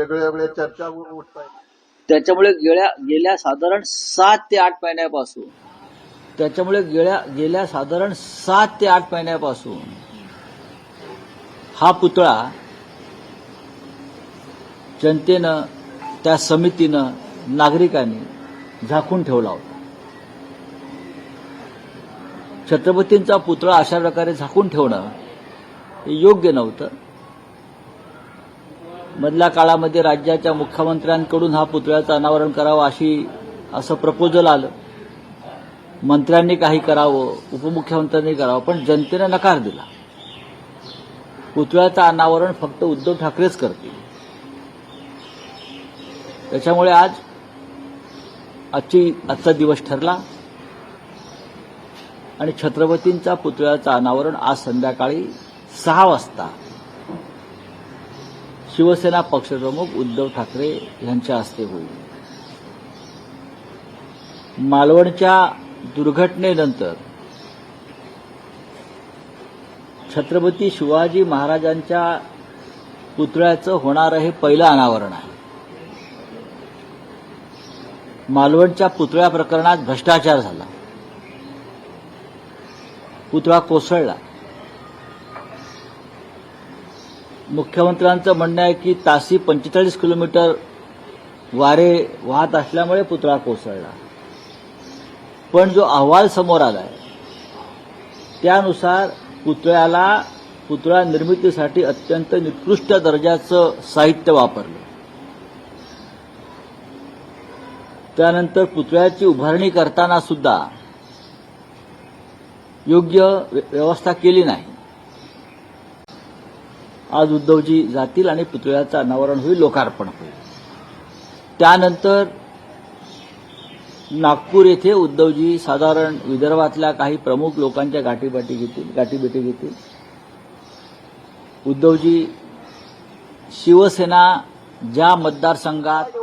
वेगळ्या वेगळ्या चर्चा उठत आहेत त्याच्यामुळे गेल्या गेल्या साधारण सात ते आठ महिन्यापासून. त्याच्यामुळे गेल्या गेल्या साधारण सात ते आठ महिन्यापासून हा पुतळा जनतेनं त्या समितीनं नागरिकांनी झाकून ठेवला होता. छत्रपतींचा पुतळा अशा प्रकारे झाकून ठेवणं हे योग्य नव्हतं. मधल्या काळामध्ये राज्याच्या मुख्यमंत्र्यांकडून हा पुतळ्याचं अनावरण करावं अशी असं प्रपोजल आलं. मंत्र्यांनी काही करावं उपमुख्यमंत्र्यांनी करावं पण जनतेने नकार दिला. पुतळ्याचं अनावरण फक्त उद्धव ठाकरेच करतील. त्याच्यामुळे आज आजची आजचा दिवस ठरला. आणि छत्रपतींचा पुतळ्याचं अनावरण आज संध्याकाळी सहा वाजता शिवसेना पक्षप्रमुख उद्धव ठाकरे यांच्या हस्ते होईल. मालवणच्या दुर्घटनेनंतर छत्रपती शिवाजी महाराजांच्या पुतळ्याचं होणारं हे पहिलं अनावरण आहे. मालवणच्या पुतळ्या प्रकरणात भ्रष्टाचार झाला. पुतळा कोसळला. मुख्यमंत्र्यांचं म्हणणं आहे की तासी पंचेचाळीस किलोमीटर वारे वाहत असल्यामुळे पुतळा कोसळला. पण जो अहवाल समोर आहे त्यानुसार पुतळ्याला पुतळा निर्मितीसाठी अत्यंत निकृष्ट दर्जाचं साहित्य वापरलं. त्यानंतर पुतळ्याची उभारणी करताना सुद्धा योग्य व्यवस्था केली नाही. आज उद्धवजी जातील आणि पुतळ्याचं अनावरण होईल लोकार्पण होईल. त्यानंतर नागपूर येथे उद्धवजी साधारण विदर्भातल्या काही प्रमुख लोकांच्या गाठीबाटी घेतील गाठीभेटी घेतील. उद्धवजी शिवसेना ज्या मतदारसंघात